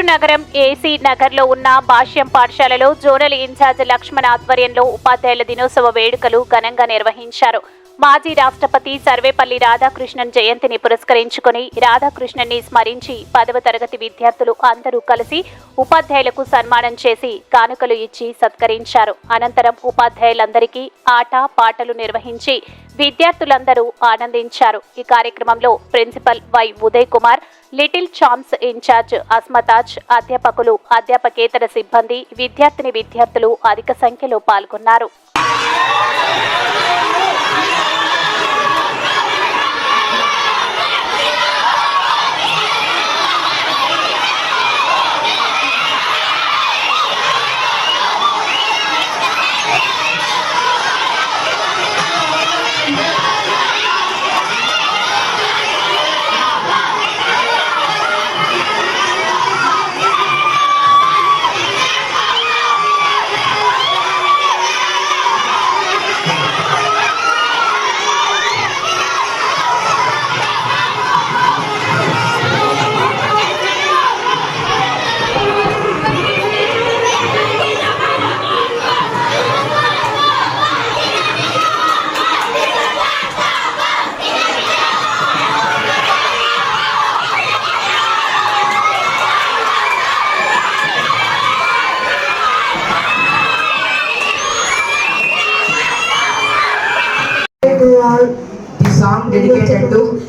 గుంటూరు నగరం ఏసీ నగర్లో ఉన్న భాష్యం పాఠశాలలో జోనల్ ఇన్ఛార్జ్ లక్ష్మణ్ ఆధ్వర్యంలో ఉపాధ్యాయుల దినోత్సవ వేడుకలు ఘనంగా నిర్వహించారు. మాజీ రాష్ట్రపతి సర్వేపల్లి రాధాకృష్ణన్ జయంతిని పురస్కరించుకొని రాధాకృష్ణన్ని స్మరించి పదవ తరగతి విద్యార్థులు అందరూ కలిసి ఉపాధ్యాయులకు సన్మానం చేసి కానుకలు ఇచ్చి సత్కరించారు. అనంతరం ఉపాధ్యాయులందరికీ ఆట పాటలు నిర్వహించి విద్యార్థులందరూ ఆనందించారు. ఈ కార్యక్రమంలో principal Y Uday Kumar little champs incharge Asmataj అధ్యాపకులు అధ్యాపకేతర సిబ్బంది విద్యార్థిని విద్యార్థులు అధిక సంఖ్యలో పాల్గొన్నారు.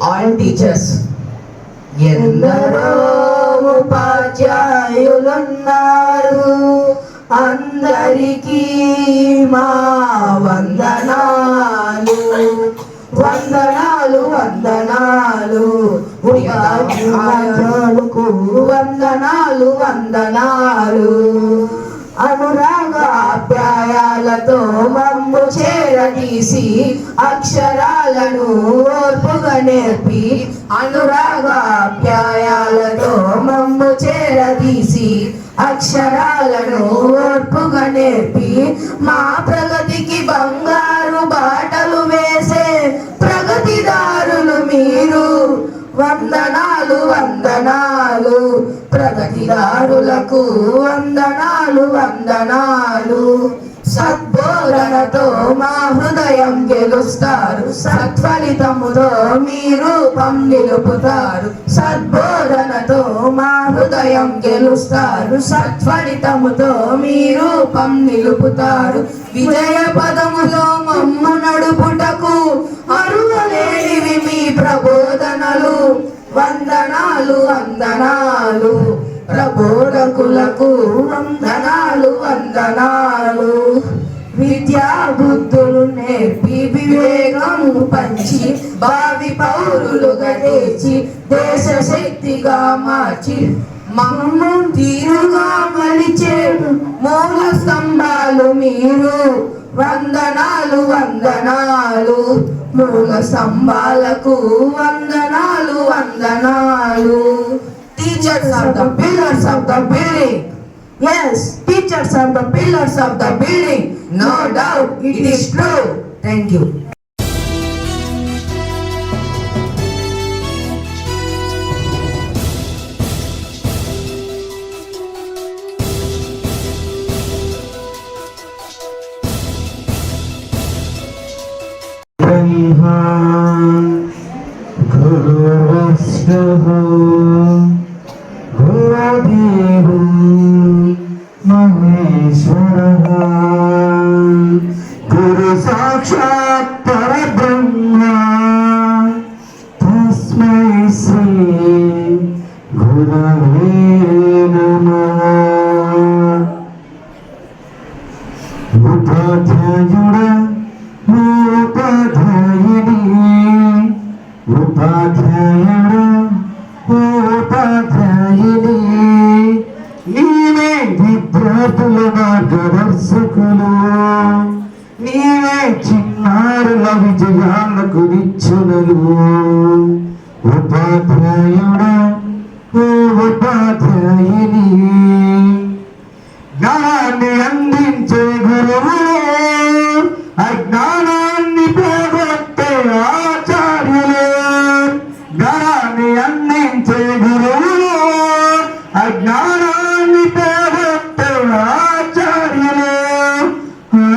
All teachers. ఎందరో ఉపాధ్యాయులున్నారు. అందరికీ మా వందనాలు. వందనాలు వందనాలు. ఉపాధ్యాయులకు వందనాలు వందనాలు. అనురాగాప్యాయాలతో మమ్ము చేరదీసి అక్షరాలను ఓర్పుగా నేర్పి అనురాగాప్యాయాలతో మమ్ము చేరదీసి అక్షరాలను ఓర్పుగా నేర్పి మా వందనాలు వందనాలు. ప్రగతిదారులకు వందనాలు వందనాలు. సద్బోధనతో మా హృదయం గెలుస్తారు. సత్ఫలితముతో మీ రూపం నిలుపుతారు. సద్బోధనతో మా హృదయం గెలుస్తారు. సత్ఫలితముతో మీ రూపం నిలుపుతారు. విజయ పదములో మమ్ము నడుపుటకు అరువలేనివి ప్రబోధనలు వందనాలు వందనాలు. ప్రబోధకులకు వందనాలు వందనాలు. విద్యా బుద్ధులు నేర్పి వివేకము పంచి భావి పౌరులుగా తెచ్చి దేశ శక్తిగా మార్చి. మమ్ము తీరుగా మలిచే మూల స్తంభాలు మీరు. వందనాలు వందనాలు మూల స్తంభాలకు వందనాలు వందనాలు teachers are the pillars of the building Yes, teachers are the pillars of the building. No doubt, it is true. Thank you. गुरुवश्यः गुरुदेवो महेश्वरः गुरुसाक्षात् परब्रह्मा। तस्मै श्री गुरवे విద్యార్థుల మార్గదర్శకులు నీవే చిన్నారుల విజయాలకు నిచ్చునలు. ఉపాధ్యాయుడా ఉపాధ్యాయుని.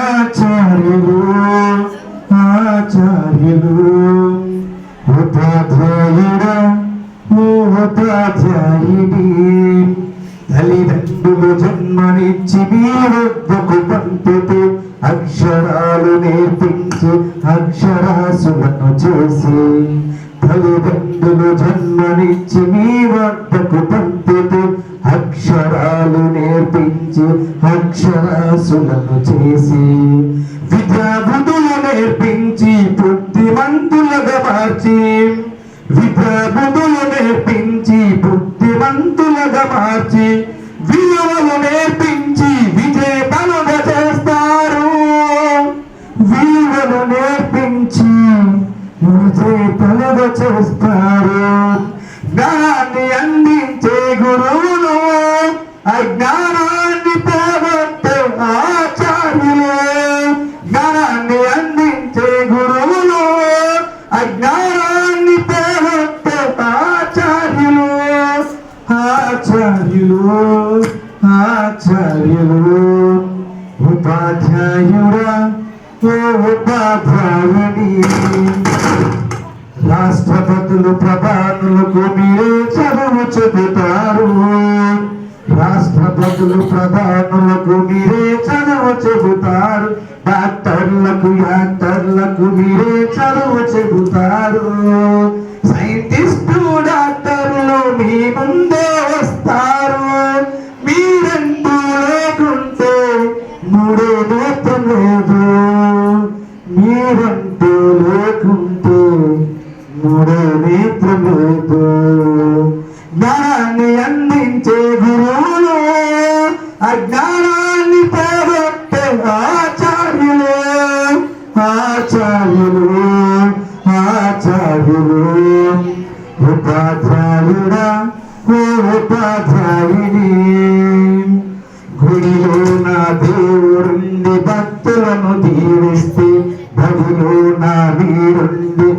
ఆచార్యులు ఆచార్యులు ఉపాధ్యాయుడ తల్లిదండ్రులు జన్మనిచ్చి మీ వద్దకు పంపితే అక్షరాలు నేర్పించి అక్షరాసులను చేసి తల్లిదండ్రులు జన్మనిచ్చి మీ వద్దకు పంపితే అక్షరాలు నేర్పించి అక్షరాసులను చేసి విద్యాబుధులు నేర్పించి బుద్ధిమంతులుగా మార్చి విద్యాబుధులు నేర్పించి బుద్ధిమంతులుగా మార్చి విలువలు నేర్పించి విజేతలుగా చేస్తారు. విలువలు నేర్పించి విజేతలుగా చేస్తారు. దాన్ని అందించే గురువు అజ్ఞానాన్ని పోగొట్టే ఆచార్యులు జ్ఞానాన్ని అందించే గురువులు అజ్ఞానాన్ని పోగొట్టే ఆచార్యులు ఆచార్యులు ఆచార్యులు ఉపాధ్యాయుడా ఓ ఉపాధ్యాయుని రాష్ట్రపతులు ప్రధానులకు మీరే చదువు చెబుతారు రాష్ట్రపతులు ప్రధానులకు మీరే చదువు చెబుతారు. డాక్టర్లకు యాక్టర్లకు మీరే చదువు చెబుతారు. సైంటిస్టు డాక్టర్లు మీ ముందే వస్తారు ఆచార్యులు ఆచార్యులు ఉపాధ్యాయుడా ఓ ఉపాధ్యాయుని గుడిలో నా దేవుడుంది భక్తులను దీవిస్తే బడిలో నా వీరుండి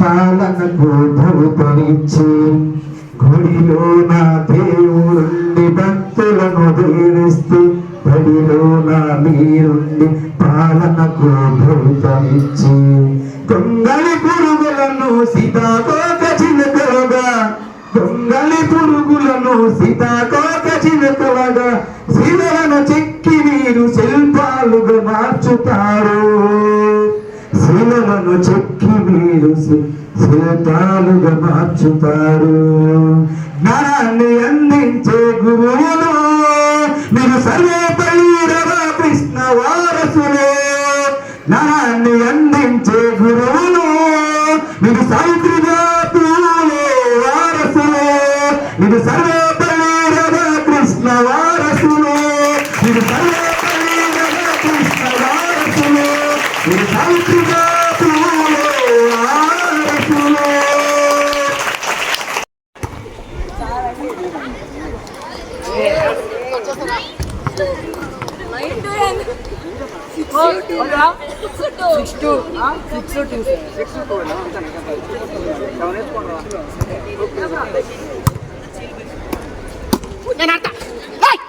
పాలనకు ధృతరిచ్చి గుడిలో నా దేవుడుంది భక్తులను దీవిస్తే బడిలో నా మీరుండి పాలనకు ధృతరిచ్చి దొంగలి పురుగులను సీతాకోక చిలుకలుగా దొంగలి పురుగులను సీతాకోక చిలుకలుగా శిలను చెక్కి మీరు శిల్పాలుగా మార్చుతారు. శిలను చెక్కి మీరు శిల్పాలుగా మార్చుతారు. జ్ఞానాన్ని అందించే గురువులు మీరు సర్వేపల్లి కృష్ణ వారసులే. జ్ఞానాన్ని అందించే గురువులు మీరు సావిత్రిగాతులు వారసులు. మీరు సర్వేపల్లి కృష్ణ వారసులు. మీరు సర్వేపల్లి కృష్ణ వారసులు. మీరు సావిత్రిగాతులు six two six two six two నేను అర్థం సిక్స్